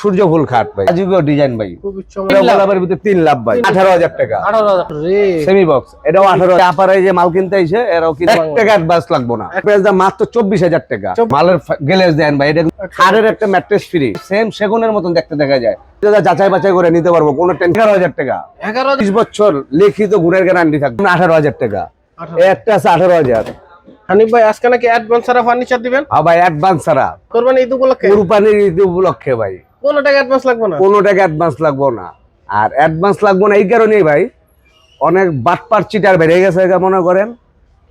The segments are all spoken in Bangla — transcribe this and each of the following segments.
সূর্য ফুল খাট ভাই। আজীবীয় ডিজাইন ভাই। গোলাপের ভিতরে তিন লাভ ভাই। আঠারো হাজার টাকা। আঠারো হাজার সেমি বক্স এটাও আঠারো আপারে যে মাল কিনতে আইছে এরাও কিন্তু এক টাকা অ্যাডভান্স লাগবো না। মাত্র চব্বিশ হাজার টাকা। মালের গেলেজ দেন ভাই এটা খাটের একটা ম্যাট্রেস ফ্রি সেম সেগুনের মতন দেখতে দেখা যায়। যাচাই বাছাই করে নিতে পারব কোনো এগারো হাজার টাকা। এগারো বিশ বছর লিখিত গুণের গ্যারান্টি থাকবে। আঠারো হাজার টাকা। একটা আছে আঠারো হাজার। হানিফ ভাই আজকে নাকি অ্যাডভান্স ছাড়া ফার্নিচার দিবেন? হ্যাঁ ভাই অ্যাডভান্স ছাড়া। করবেন ঈদ উপলক্ষে? কুরবানির ঈদ উপলক্ষে ভাই। কোনো টাকা অ্যাডভান্স লাগবে না। কোনো টাকা অ্যাডভান্স লাগবো না। আর অ্যাডভান্স লাগবো না এই কারণেই ভাই অনেক বাটপার চিটার বেড়ে গেছে মনে করেন।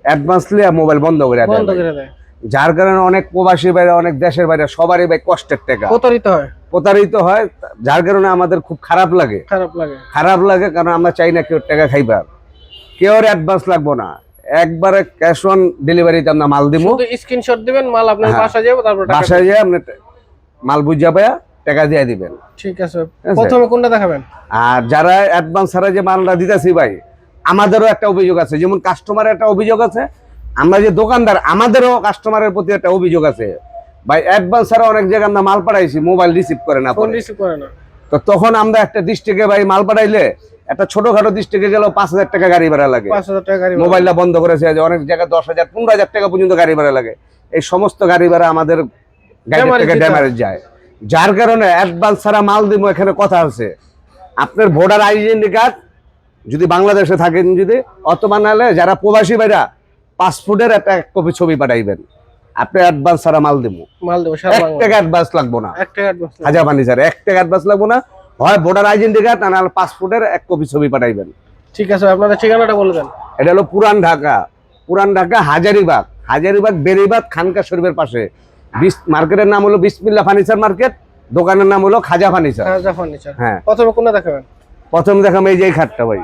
অ্যাডভান্স নিয়ে মোবাইল বন্ধ করে দেয় বন্ধ করে দেয়। যার কারণে অনেক প্রবাসী বাইরে অনেক দেশের বাইরে সবারই ভাই কষ্টের টাকা। প্রতারিত হয়। প্রতারিত হয় যার কারণে আমাদের খুব খারাপ লাগে। খারাপ লাগে। খারাপ লাগে কারণ আমরা চাই না কেউ টাকা খাইবার। কেউ অ্যাডভান্স লাগবো না। একবারে ক্যাশ অন ডেলিভারিতে আমরা মাল দিব স্ক্রিনশট দিবেন মাল আপনার হ্যাঁ। বাসায় যাবে তারপর বাসায় যেয়ে আপনি মাল বুঝা পায়া টাকা দিয়ে দিবেন। ঠিক আছে। প্রথমে কোনটা দেখাবেন? আর যারা অ্যাডভান্স ছাড়া যে মালটা দিতেছি ভাই আমাদেরও একটা অভিযোগ আছে। যেমন কাস্টমারের একটা অভিযোগ আছে আমরা যে দোকানদার আমাদেরও কাস্টমারের প্রতি একটা অভিযোগ আছে। ভাই অ্যাডভান্স ছাড়া অনেক জায়গায় আমরা মাল পাঠাইছি মোবাইল রিসিভ করে না ফোন রিসিভ করে না। তো তখন আমরা একটা ডিস্ট্রিক্টে ভাই মাল পাঠাইলে একটা ছোটখাটো ডিস্ট্রিক্টে গেলেও পাঁচ হাজার টাকা গাড়ি ভাড়া লাগে। পাঁচ হাজার টাকা মোবাইলটা বন্ধ করেছে অনেক জায়গায় দশ হাজার পনেরো হাজার টাকা পর্যন্ত গাড়ি ভাড়া লাগে। এই সমস্ত গাড়ি ভাড়া আমাদের গাড়ি থেকে দিতে ড্যামেজ যায়। যার কারণে অ্যাডভান্স ছাড়া মাল দিব এখানে কথা আছে। আপনার ভোটার আইডেন্টি কার্ড যদি বাংলাদেশে থাকেন যদি অথবা নাহলে যারা প্রবাসী ভাইরা পাসপোর্টের একটা এক কপি ছবি পাঠাইবেন। আপনি অ্যাডভান্স ছাড়া মাল দিব। মাল দেবো এক টাকা অ্যাডভান্স লাগবো না। এক টাকা অ্যাডভান্স হাজার পানি স্যার এক টাকা অ্যাডভান্স লাগবো না। হয় ভোটার আইডেন্টি কার্ড আর নাহলে পাসপোর্টের এক কপি ছবি পাঠাইবেন। ঠিক আছে আপনাদের ঠিকানাটা বলে দেন। এটা হলো পুরান ঢাকা। পুরান ঢাকা হাজারিবাগ। হাজারিবাগ বেরিবাগ খানকা শরীফের পাশে। মার্কেটের নাম হলো বিসমিল্লা ফার্নিচার মার্কেট দোকানের নাম হলো খাজা ফার্নিচার। খাজা ফার্নিচার। হ্যাঁ। প্রথমে কোনটা দেখাবেন? প্রথম দেখাম এই যে খাটটা ভাই।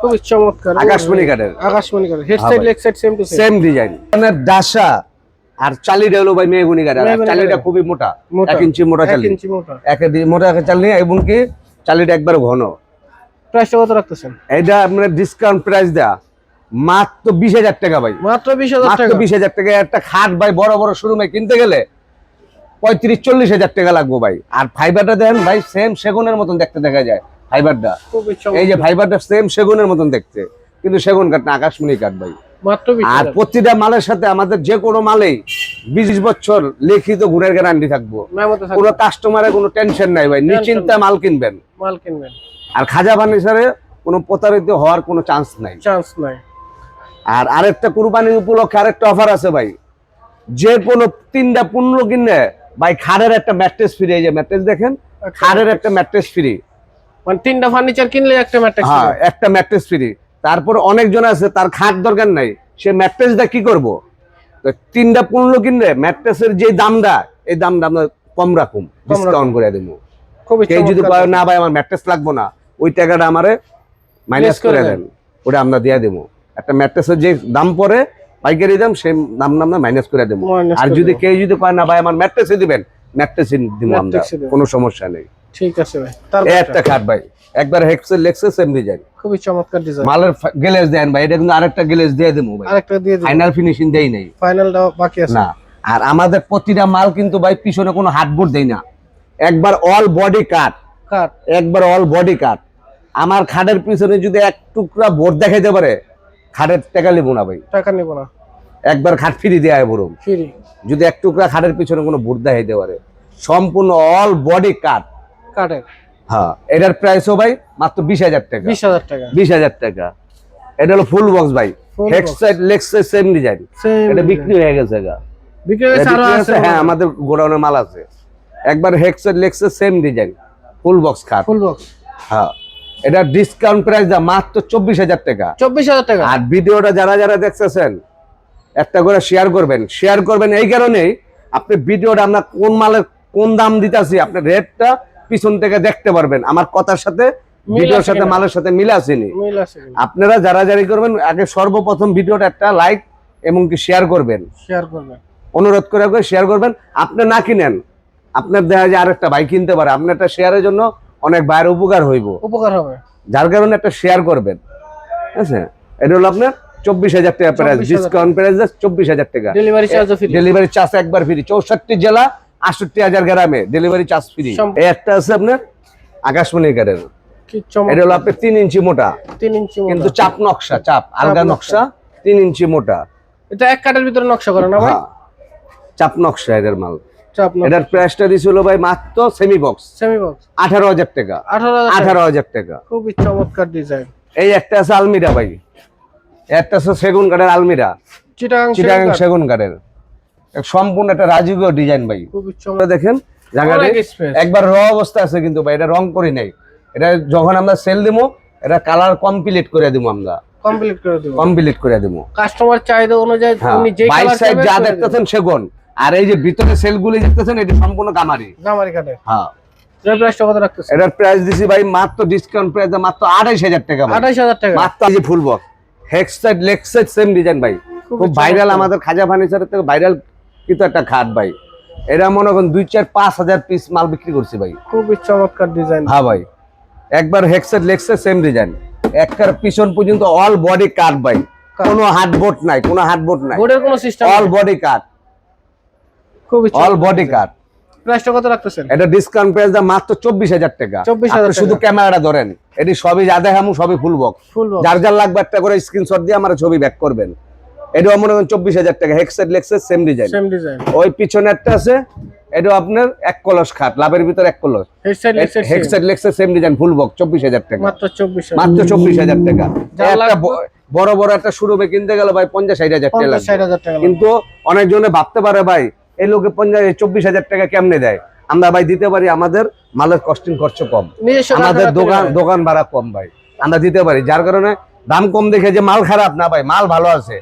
খুবই চমৎকার। আকাশমণি কাঠের। আকাশমণি করে head side leg side same to same same design ডাসা আর চালিটা হলো ভাই মেহগুনি কাঠের। আর চালিটা খুবই মোটা। মোটা। এক ইঞ্চি মোটা এক চালি। ইঞ্চি মোটা। এক ইঞ্চি মোটা চালি এবং কি চালিটা একবার ঘন। প্রাইসটা কত রাখতেছেন? এটা আপনার ডিসকাউন্ট প্রাইস দেয়া। মাত্র বিশ হাজার টাকা ভাই। মাত্র বিশ হাজার টাকা? বিশ হাজার টাকা। একটা খাট ভাই বড় বড় শোরুমে কিনতে গেলে পঁয়ত্রিশ চল্লিশ হাজার টাকা লাগবে ভাই। আর ফাইবারটা দেখেন ভাই সেম সেগুনের মতন দেখতে দেখা যায় ফাইবারটা এই যে ফাইবারটা সেম সেগুনের মতন দেখতে। কিন্তু সেগুন কাঠ না আকাশমণি কাঠ ভাই। আর প্রতিটা মালের সাথে আমাদের যে কোনো মালেই বিশ বছর লিখিত গুণের গ্যারান্টি থাকব। কোনো কাস্টমারের কোনো টেনশন নাই ভাই। নিশ্চিন্তে মাল কিনবেন। মাল কিনবেন। আর খাজা ফার্নিচারে কোনো প্রতারিত হওয়ার কোনো চান্স নাই। চান্স নাই। আর আরেকটা কুরবানির উপলক্ষে আরেকটা অফার আছে ভাই। যে কোনো তিনটা পণ্য কিনলে ভাই খাড়ের একটা ম্যাট্রেস ফ্রি এই যে ম্যাট্রেস দেখেন খাড়ের একটা ম্যাট্রেস ফ্রি মানে তিনটা ফার্নিচার কিনলে একটা ম্যাট্রিক্স হ্যাঁ একটা ম্যাট্রেস ফ্রি তারপর অনেকজন আছে তার খাট দরকার নাই। সে ম্যাট্রেসটা কি করব? তো তিনটা পণ্য কিনলে ম্যাট্রেসের যে দামটা এই দামটা আমরা কম রাখুন ডিসকাউন্ট করে দেবো। কেউ যদি না ভাই আমার ম্যাট্রেস লাগবো না ওই টাকাটা আমারে মাইনাস করে দেন। ওটা আমরা দিয়ে দেবো। একটা ম্যাট্রেসের যে দাম পরে পাইকারি দাম সেই দাম আমরা মাইনাস করে দেবো। আর যদি কেউ যদি কয় না ভাই আমার ম্যাট্রেসে দিবেন ম্যাট্রেসে দিব আমরা। দেবো। কোনো সমস্যা নেই। ঠিক আছে ভাই। একটা খাট ভাই। একবার হেক্সেল লেক্সেল সেম ডিজাইন খুবই চমৎকার ডিজাইন মালের গ্লেজ দেন ভাই এটা কিন্তু আরেকটা গ্লেজ দিয়ে দেবো ভাই। আরেকটা দিয়ে দিন ফাইনাল ফিনিশিং দেই নাই। ফাইনালটা বাকি আছে। না। আর আমাদের প্রতিটা মাল কিন্তু ভাই পিছনে কোনো হাতবোর্ড দেই না। একবার অল বডি কাট কাট একবার অল বডি কাট আমার খাটের পিছনে যদি এক টুকরা বোর্ড দেখাইতে পারে খাটের টাকা নেব না ভাই। টাকা নিব না। একবার খাট ফ্রি দেওয়া হয় বরং। ফ্রি। যদি এক টুকরা খাটের পিছনে কোনো বোর্ড দেখাইতে পারে সম্পূর্ণ অল বডি কাট কাটের হ্যাঁ এটার প্রাইসও ভাই মাত্র বিশ হাজার টাকা। বিশ হাজার টাকা। বিশ হাজার টাকা। এটা হলো ফুল বক্স ভাই। Head side leg side same design এটা বিক্রি হয়ে গেছে গা। বিক্রি আছে হ্যাঁ আমাদের গোডাউনে মাল আছে। একবার head side leg side same design full box খাট। ফুল বক্স হ্যাঁ। এটা ডিসকাউন্ট প্রাইস দা মাত্র চব্বিশ হাজার টাকা। চব্বিশ হাজার টাকা। আর ভিডিওটা যারা যারা দেখতেছেন একটা করে শেয়ার করবেন। শেয়ার করবেন এই কারণেই আপনি ভিডিওটা আমরা কোন মালের কোন দাম দিতেছি আপনি রেটটা পিছন থেকে দেখতে পারবেন। আমার কথার সাথে ভিডিওর সাথে মালের সাথে মিল আসেনি। মিল আছে আপনারা যারা যারি করবেন আগে সর্বপ্রথম ভিডিওটা একটা লাইক এবং কি শেয়ার করবেন। শেয়ার করবেন। অনুরোধ করে করে শেয়ার করবেন। আপনি না কিনেন আপনার দেখা যায় আরেকটা বাইক কিনতে পারে। আপনার একটা শেয়ারের জন্য অনেক বাইরের উপকার হইব। উপকার হবে। যার কারণে একটা শেয়ার করবেন। ঠিক আছে? এটা হলো আপনার চব্বিশ হাজার টাকা প্রাইস ডিসকাউন্ট প্রাইস চব্বিশ হাজার টাকা। ডেলিভারি চার্জও ফ্রি ডেলিভারি চার্জ একবার ফ্রি চৌষট্টি জেলা আটষট্টি হাজার গ্রামে ডেলিভারি চার্জ ফ্রি একটা আছে আপনার আকাশমণি চমক এটা হলো আপনার তিন ইঞ্চি মোটা। তিন ইঞ্চি কিন্তু চাপ নকশা চাপ আলগা নকশা। তিন ইঞ্চি মোটা। এটা এক কাঠের ভিতরে নকশা করে না ভাই? হ্যাঁ। চাপ নকশা এটার মাল। চাপ এটার প্রাইসটা দিছিল ভাই মাত্র সেমি বক্স সেমি বক্স আঠারো হাজার টাকা। আঠারো হাজার টাকা। আঠারো হাজার টাকা। খুবই চমৎকার ডিজাইন এই একটা আছে আলমিরা ভাই। একটা আছে সেগুন কাঠের আলমিরা। চিটাগাং চিটাগাং সেগুন কাঠের। সম্পূর্ণ একটা রাজকীয় ডিজাইন ভাই। খুবই দেখেন জায়গাটা একবার র অবস্থা আছে কিন্তু ভাই এটা রং করি নাই। এটা যখন আমরা সেল দিবো এটা কালার কমপ্লিট করে দিব আমরা। কমপ্লিট করে দেবো কমপ্লিট করে দিব কাস্টমার চাহিদা অনুযায়ী হ্যাঁ উনি যে কালার সাইড যা দেখতেছেন সেগুন। আর এই যে ভিতরে সেলগুলি দেখতেছেন এটা সম্পূর্ণ কামারি গামারি কাঠে হ্যাঁ। এটার প্রাইস দিছি ভাই মাত্র ডিসকাউন্ট প্রাইস মাত্র আড়াইশ হাজার টাকা আঠাইশ হাজার টাকা। মাত্র যে full box hex side leg side same design ভাই। খুব ভাইরাল আমাদের খাজা ফার্নিচারের থেকে ভাইরাল কিন্তু একটা খাট ভাই। এরা মনে করেন দুই চার পাঁচ হাজার পিস মাল বিক্রি করছি ভাই। খুবই চমৎকার ডিজাইন হ্যাঁ ভাই। একবার হেক্সের সেম ডিজাইন একবার পিছন পর্যন্ত অল বডি কাট ভাই। কাট। কোনো হাত বোট নাই কোনো হাত বোট নাই। বোর্ডের কোনো সিস্টেম অল বডি কাট খুবই অল বডি কাট প্রাইসটা কত রাখতেছেন? এটা ডিসকাউন্ট প্রাইস দাম মাত্র চব্বিশ হাজার টাকা। 24,000 শুধু ক্যামেরাটা ধরেন এটি সবই যা দেখামু সবই ফুল বক্স যার যার লাগবে একটা করে স্ক্রিনশট দিয়ে আমার ছবি ব্যাক করবেন। এটাও মনে করেন চব্বিশ হাজার টাকা হেক্সের লেক্সের সেম ডিজাইন সেম ডিজাইন ওই পিছনে একটা আছে এটাও আপনার এক কলস খাট লাভের ভিতর এক কলস। লেক্সের সেম ডিজাইন ফুল বক্স টাকা। মাত্র মাত্র টাকা। একটা বড় বড় একটা শোরুমে কিনতে গেলে ভাই পঞ্চাশ ষাট হাজার টাকা। কিন্তু অনেকজনে ভাবতে পারে ভাই এই লোকে পঞ্চাশ চব্বিশ হাজার টাকা কেমনে দেয়? আমরা ভাই দিতে পারি আমাদের মালের কস্টিং খরচ কম। আমাদের দোকান দোকান ভাড়া কম ভাই। আমরা দিতে পারি যার কারণে দাম কম দেখে যে মাল খারাপ না ভাই মাল ভালো আছে।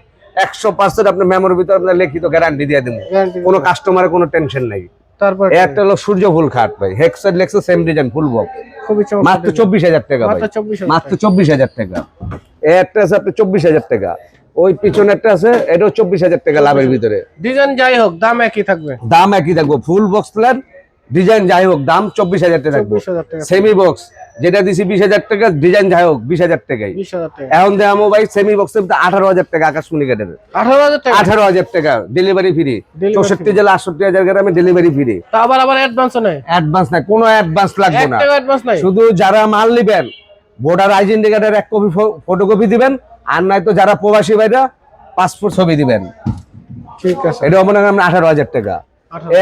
একশো পার্সেন্ট আপনার মেমোরির ভিতরে আপনার লিখিত গ্যারান্টি দিয়ে দেবো। কোনো কাস্টমারের কোনো টেনশন নাই। তারপর একটা হলো সূর্য ফুল খাট ভাই। হেক্সার লেক্সের সেম ডিজাইন ফুল বক্স মাত্র চব্বিশ হাজার টাকা ভাই। মাত্র চব্বিশ হাজার মাত্র চব্বিশ হাজার টাকা। এই একটা আছে আপনার চব্বিশ হাজার টাকা। ওই পিছনে একটা আছে এটাও চব্বিশ হাজার টাকা লাভের ভিতরে। ডিজাইন যাই হোক দাম একই থাকবে। দাম একই থাকব ফুল বক্স প্ল্যান ডিজাইন যাই হোক দাম চব্বিশ হাজার টাকা থাকব। সেমি বক্স যেটা দিছি বিশ হাজার টাকা ডিজাইন যাই হোক বিশ হাজার টাকাই। এখন দেখামো ভাই সেমি বক্সের আঠারো হাজার টাকা আকাশমণি কাটের আঠারো হাজার টাকা? আঠারো হাজার টাকা ডেলিভারি ফ্রি চৌষট্টি জেলা আটষট্টি হাজার গ্রামে ডেলিভারি ফ্রি আবার আবার অ্যাডভান্সও নেই? অ্যাডভান্স নাই কোনো অ্যাডভান্স লাগবে না। অ্যাডভান্স শুধু যারা মাল নিবেন ভোটার আইডেন্টি কার্ডের এক কপি ফটোকপি দিবেন আর নয়তো যারা প্রবাসী ভাইরা পাসপোর্ট ছবি দিবেন। ঠিক আছে। এটা মনে করেন আঠারো হাজার টাকা।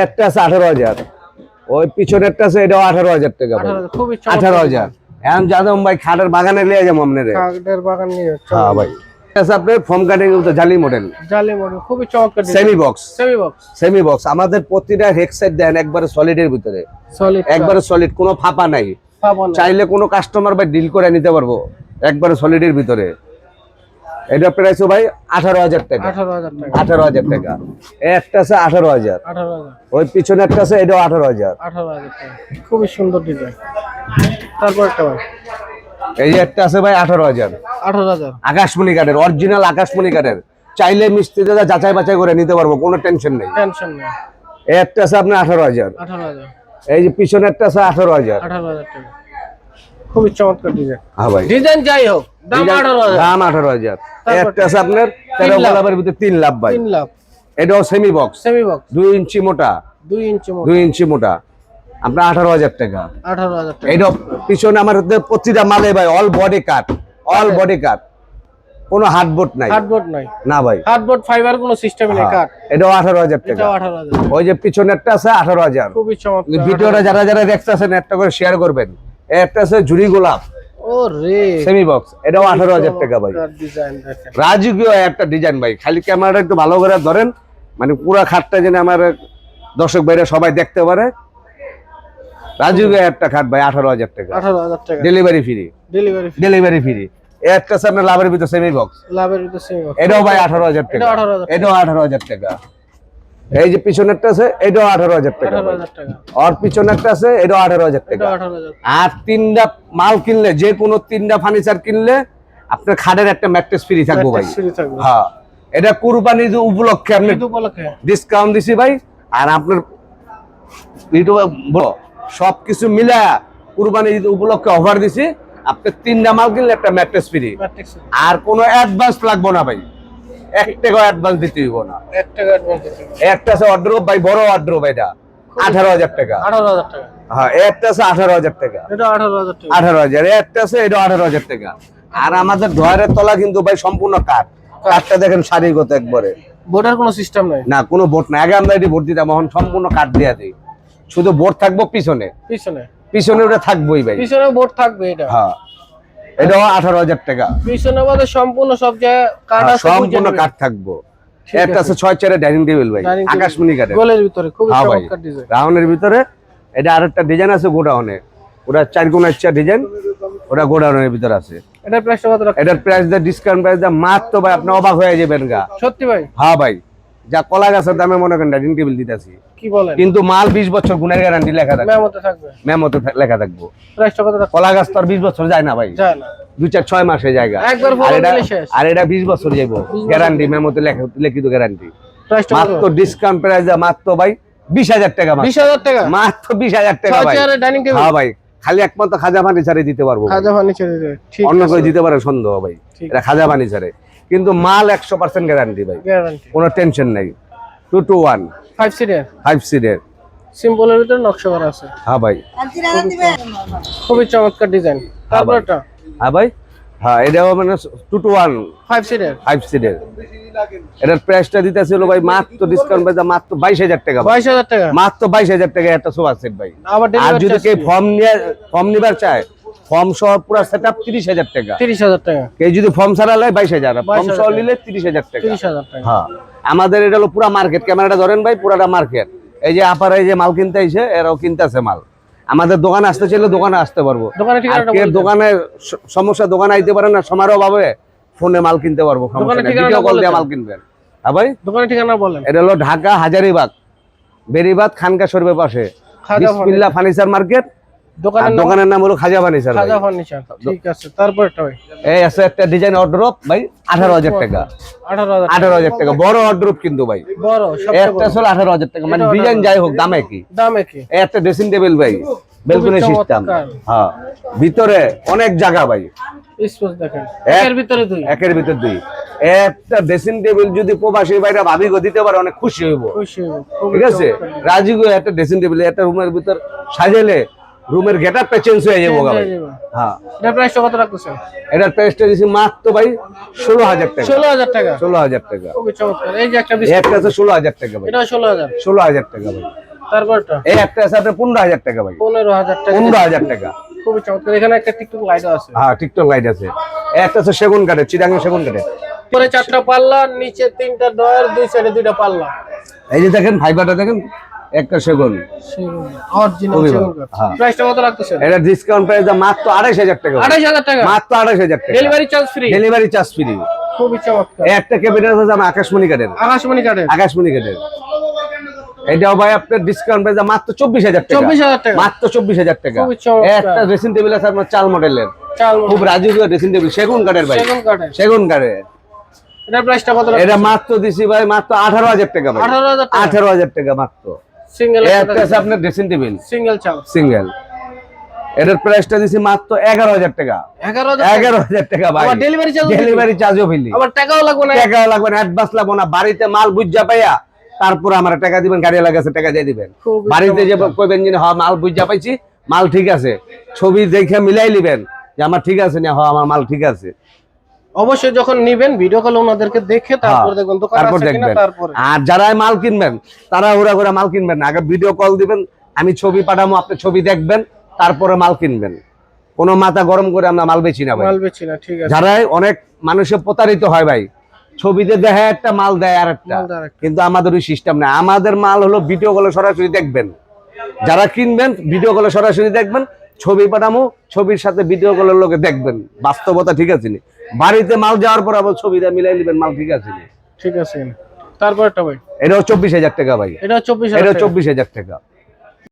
একটা আছে আঠারো হাজার। ওই পিছনে একটা আছে এটাও আঠারো হাজার টাকা আঠারো হাজার, এখন যাদম ভাই খাটের বাগানে লিয়ে যাব আপনার। বাগান নিয়ে হ্যাঁ ভাই। ফর্ম কাটিং জালি মডেল জালি মডেল খুবই চমৎকার semi box semi box semi box আমাদের প্রতিটা হেডসেট দেন একবারে সলিডের ভিতরে। সলিড একবারে সলিড কোনো ফাঁপা নাই। চাইলে কোনো কাস্টমার ভাই ডিল করে নিতে পারব একবারে সলিডের ভিতরে। এটা প্রাইস ভাই আঠারো হাজার টাকা। আঠারো হাজার টাকা। একটা আছে আঠারো হাজার। ওই পিছনে একটা আছে এটাও আঠারো হাজার। খুবই সুন্দর ডিজাইন তারপর একটা ভাই। এই যে একটা আছে ভাই আঠারো হাজার। আঠারো হাজার। আকাশমণি কাঠের অরিজিনাল আকাশমণি কাঠের। চাইলে মিস্ত্রি দাদা যাচাই বাছাই করে নিতে পারব কোনো টেনশন নেই। টেনশন নেই। এই একটা আছে আপনার আঠারো হাজার। আঠারো হাজার। এই যে পিছনে একটা আছে আঠারো হাজার। আঠারো হাজার টাকা। খুবই চমৎকার ডিজাইন হ্যাঁ ভাই। ডিজাইন যাই হোক দাম আঠারো হাজার। দাম আঠারো হাজার। এই তারপর? একটা আছে আপনার তেরো লাখ। গোলাপের ভিতরে তিন লাভ ভাই। তিন লাখ। এটাও সেমি বক্স সেমি বক্স দুই ইঞ্চি মোটা। দুই ইঞ্চি মোটা। দুই ইঞ্চি মোটা। আপনার আঠারো হাজার টাকা। আঠারো হাজার টাকা। এইটা পিছনে আমার প্রতিটা মালে ভাই all body cut all body cut কোনো হার্ডবোর্ড নাই। হার্ডবোর্ড নাই। না ভাই। হার্ডবোর্ড ফাইবার কোনো সিস্টেম নেই কাঠ এটাও আঠারো হাজার টাকা। এটাও আঠারো হাজার ওই যে পিছনে একটা আছে আঠারো হাজার। খুবই চমৎকার। ভিডিওটা যারা যারা দেখতেছেন একটা করে শেয়ার করবেন। একটা আছে ঝুড়ি গোলাপ। সেমি বক্স এটাও আঠারো হাজার টাকা ভাই। রাজকীয় একটা ডিজাইন ভাই। খালি ক্যামেরাটা একটু ভালো করে ধরেন। মানে পুরা খাটটা যেন আমার দর্শক ভাইরা সবাই দেখতে পারে। রাজকীয় একটা খাট ভাই আঠারো হাজার টাকা। আঠারো হাজার টাকা। Delivery free delivery delivery free একটা আছে আপনার লাভের ভিতর সেমি বক্স লাভের ভিতরে সেমি বক্স এটাও ভাই আঠারো হাজার টাকা। এটাও 18,000 এটাও আঠারো হাজার টাকা। এই যে পিছনেরটা আছে এটাও আঠারো হাজার টাকা আর পিছনেরটা আছে এটাও আঠারো হাজার টাকা। আর তিনটা মাল কিনলে যে কোনো তিনটা ফার্নিচার কিনলে আপনার খাটের একটা ম্যাট্রেস ফ্রি থাকব ভাই। হ্যাঁ। এটা কুরবানি উপলক্ষে আপনি ডিসকাউন্ট দিছি ভাই। আর আপনার সব কিছু মিলা কুরবানি উপলক্ষে অফার দিছি। আপনি তিনটা মাল কিনলে একটা ম্যাট্রেস ফ্রি আর কোনো অ্যাডভান্স লাগবো না ভাই। এক টাকা অ্যাডভান্স দিতে হইব না। এক টাকা অ্যাডভান্স দিতে একটা আছে অর্ডার ভাই বড় অর্ডার এটা। আঠারো হাজার টাকা। আঠারো হাজার টাকা। হ্যাঁ একটা আছে আঠারো হাজার টাকা। এটা আঠারো হাজার টাকা। আঠারো হাজার একটা আছে এটা আঠারো হাজার টাকা। আর আমাদের ডয়ারের তলা কিন্তু ভাই সম্পূর্ণ কাঠ। কাঠটা দেখেন সারিগত একবারে। বোর্ডের কোনো সিস্টেম নাই? না কোনো বোট না আগে আমরা এটি ভোট দিতাম এখন সম্পূর্ণ কাঠ দেওয়া দিই। শুধু বোট থাকব পিছনে। পিছনে। পিছনে ওটা থাকবোই ভাই। পিছনে বোর্ড থাকবে এটা। হ্যাঁ। এটাও আঠারো হাজার টাকা। সম্পূর্ণ সব জায়গায় হ্যাঁ, সম্পূর্ণ কাঠ থাকব। একটা আছে। ছয় ডাইনিং টেবিল ভাই Dining আকাশমণি কাঠের। গোলের ভিতরে খুব হ্যাঁ ভাই চমৎকার ডিজাইন রাউন্ডের ভিতরে। এটা আরেকটা ডিজাইন আছে গোডাউনে। ওটা চার ডিজাইন ওটা গোডাউনের ভিতরে আছে। এটা প্রাইসটা কত এটার price the discount price the মাত্র ভাই আপনি অবাক হয়ে যাবেন গা। সত্যি ভাই? হ্যাঁ ভাই। যা কলা গাছের দামে মনে করেন ডাইনিং টেবিল দিতেছি। কি বলেন? কিন্তু মাল বিশ বছর গুণের গ্যারান্টি লেখা থাকবে। মেমোতে থাকবে। মেমোতে লেখা থাকব। প্রাইসটা কত? কলা গাছ তো আর বিশ বছর যায় না ভাই। যায় না। দুই চার ছয় মাসে জায়গা। একবার আর এটা দিলে শেষ। আর এটা বিশ বছর যাইব। গ্যারান্টি মেমোতে লেখা লিখিত গ্যারান্টি মাত্র ডিসকাউন্ট প্রাইস দা মাত্র ভাই বিশ হাজার টাকা মাত্র। বিশ হাজার টাকা? মাত্র বিশ হাজার টাকা ভাই। ডাইনিং টেবিল হ্যাঁ ভাই খালি একমাত্র খাজা ছাড়ে দিতে পারব খাজা ফার্নিচার ঠিক অন্য কেউ দিতে পারে সন্দেহ ভাই। এটা খাজা ছাড়ে কিন্তু মাল একশো পার্সেন্ট গ্যারান্টি ভাই। কোনো টেনশন নাই। টু টু ওয়ান ফাইভ সিটের ফাইভ সিটের সিম্পলের ভিতরে নকশা করা আছে। হ্যাঁ ভাই। খুবই চমৎকার ডিজাইন তারপর এটা হ্যাঁ ভাই। হ্যাঁ এটাও মানে টু টু ওয়ান ফাইভ সিটের ফাইভ সিটের এটার প্রাইসটা দিতেছিল ভাই মাত্র ডিসকাউন্ট পাইতে মাত্র বাইশ হাজার টাকা বাইশ হাজার টাকা? মাত্র বাইশ হাজার টাকা একটা সোফা সেট ভাই। আর যদি কেউ ফর্ম নিয়ে ফর্ম নিবার চায় ফর্ম সহ পুরো সেট আপ তিরিশ হাজার টাকা। তিরিশ হাজার টাকা। কেউ যদি ফর্ম ছাড়া লেয় বাইশ হাজার ফর্ম সহ নিলে তিরিশ হাজার টাকা। তিরিশ হাজার টাকা। হ্যাঁ। আমাদের এটা হলো পুরা মার্কেট ক্যামেরাটা ধরেন ভাই পুরাটা মার্কেট এই যে আপার এই যে মাল কিনতে আইছে এরাও কিনতেছে মাল। আমাদের দোকানে আসতে চাইলে দোকানে আসতে পারব। দোকানে সমস্যা দোকানে আইতে পারে না সময়ের অভাবে ফোনে মাল কিনতে পারব কল দিয়ে মাল কিনবেন। হ্যাঁ ভাই? দোকানের ঠিকানা বলেন এটা হলো ঢাকা হাজারিবাগ। বেরিবাদ খানকা শরীফের পাশে। বিসমিল্লাহ ফার্নিচার মার্কেট দোকানের নাম হলো খাজা ফার্নিচার খাজা ফার্নিচার ঠিক আছে তারপর ভাই। এই আছে একটা ডিজাইন অর্ডার ভাই আঠারো হাজার টাকা। আঠারো হাজার আঠারো হাজার টাকা। বড় অর্ডার কিন্তু ভাই। বড় একটা আঠারো হাজার টাকা মানে ডিজাইন যাই হোক দামে কি দামে কি একটা ড্রেসিং টেবিল ভাই বেলকনি সিস্টেম হ্যাঁ ভিতরে অনেক জায়গা ভাই। স্পেস দেখেন এক- এর ভিতরে দুই। একের ভিতর দুই। একটা ড্রেসিং টেবিল যদি প্রবাসী ভাইরা ভাবি গো দিতে পারে অনেক খুশি হইব। খুশি। খুবই ঠিক আছে? চমৎকার। রাজি গো একটা ড্রেসিং টেবিল একটা রুমের ভিতর সাজাইলে রুমের গেট আপটা চেঞ্জ হয়ে যাব ভাই। হ্যাঁ। এটার প্রাইসটা কত রাখতেছেন এটার প্রাইসটা দিছি মাত্র ভাই ষোলো হাজার টাকা। ষোলো হাজার টাকা? ষোলো হাজার টাকা। খুবই চমৎকার। এই যে একটা বিস্কুট। একটা আছে ষোলো হাজার টাকা ভাই। এটা ষোলো হাজার। ষোলো হাজার টাকা ভাই। তারপরটা? এই একটা আছে আপনার পনেরো হাজার টাকা ভাই। পনেরো হাজার টাকা। পনেরো হাজার টাকা। খুবই চমৎকার। এখানে একটা টিকটক লাইটও আছে। হ্যাঁ টিকটক লাইট আছে। একটা আছে সেগুন কাঠের চিটাঙ্গের সেগুন কাঠের। পরে চারটা পাল্লা নিচে তিনটা ডয়ার দুই সাইডে দুইটা পাল্লা। এই যে দেখেন ফাইবারটা দেখেন। একটা সেগুন। হ্যাঁ। প্রাইসটা কত রাখতেছেন এটা ডিসকাউন্ট প্রাইস মাত্র আড়াইশ হাজার টাকা। আঠাশ হাজার টাকা? মাত্র আড়াইশ হাজার টাকা। Delivery charge free delivery charge free খুবই চমৎকার। একটা ক্যাবিনেট আছে আমার আকাশমণি কাঠের আকাশমণি কাঠের আকাশমণি কাঠের এটাও ভাই আপনার ডিসকাউন্ট প্রাইস মাত্র চব্বিশ হাজার টাকা। চব্বিশ হাজার টাকা। মাত্র চব্বিশ হাজার টাকা। একটা ড্রেসিং টেবিল আছে আপনার চাল মডেলের চাল খুব রাজকীয় ড্রেসিং টেবিল সেগুন কাঠের ভাই। সেগুন কাঠের সেগুন কাঠের এটার প্রাইসটা কত এটা মাত্র দিছি ভাই মাত্র আঠারো হাজার টাকা। আঠারো হাজার টাকা মাত্র। সিঙ্গেল একটা আছে আপনার ড্রেসিং টেবিল সিঙ্গেল চাল সিঙ্গেল এটার প্রাইসটা দিছি মাত্র এগারো হাজার টাকা। এগারো হাজার এগারো হাজার টাকা ভাই। ডেলিভারি চার্জ ডেলিভারি চার্জও ফেলি আবার টাকাও লাগবে না? টাকা লাগবে না অ্যাডভান্স লাগবে না। বাড়িতে মাল বুঝা পাইয়া তারপর আমার টাকা দিবেন গাড়ি লাগাছে টাকা দিয়ে দিবেন। বাড়িতে যে কইবেন যে হ্যাঁ মাল বুঝা পাইছি মাল ঠিক আছে। ছবি দেখে মিলাই নিবেন যে আমার ঠিক আছে না হ্যাঁ আমার মাল ঠিক আছে। অবশ্যই যখন নিবেন ভিডিও কল ওনাদেরকে দেখে তারপর হ্যাঁ, দেখবেন দোকান আছে কিনা তারপরে। আর যারা মাল কিনবেন তারা ওরা করে মাল কিনবেন না। আগে ভিডিও কল দিবেন আমি ছবি পাঠাবো আপনি ছবি দেখবেন তারপরে মাল কিনবেন। কোনো মাথা গরম করে আমরা মাল বেচি না ভাই। মাল বেচি না ঠিক আছে। যারাই অনেক মানুষে প্রতারিত হয় ভাই ছবিতে দেখে একটা মাল দেয় আর একটা। কিন্তু আমাদের ওই সিস্টেম না আমাদের মাল হলো ভিডিও কলে সরাসরি দেখবেন। যারা কিনবেন ভিডিও কলে সরাসরি দেখবেন ছবি পাঠামো ছবির সাথে ভিডিও কলের লোকে দেখবেন। বাস্তবতা ঠিক আছে নি? বাড়িতে মাল যাওয়ার পর আবার ছবিটা মিলাই নেবেন মাল ঠিক আছে ঠিক আছে তারপর এটা ভাই? এটা চব্বিশ হাজার টাকা ভাই। এটা চব্বিশ এটা। চব্বিশ হাজার টাকা।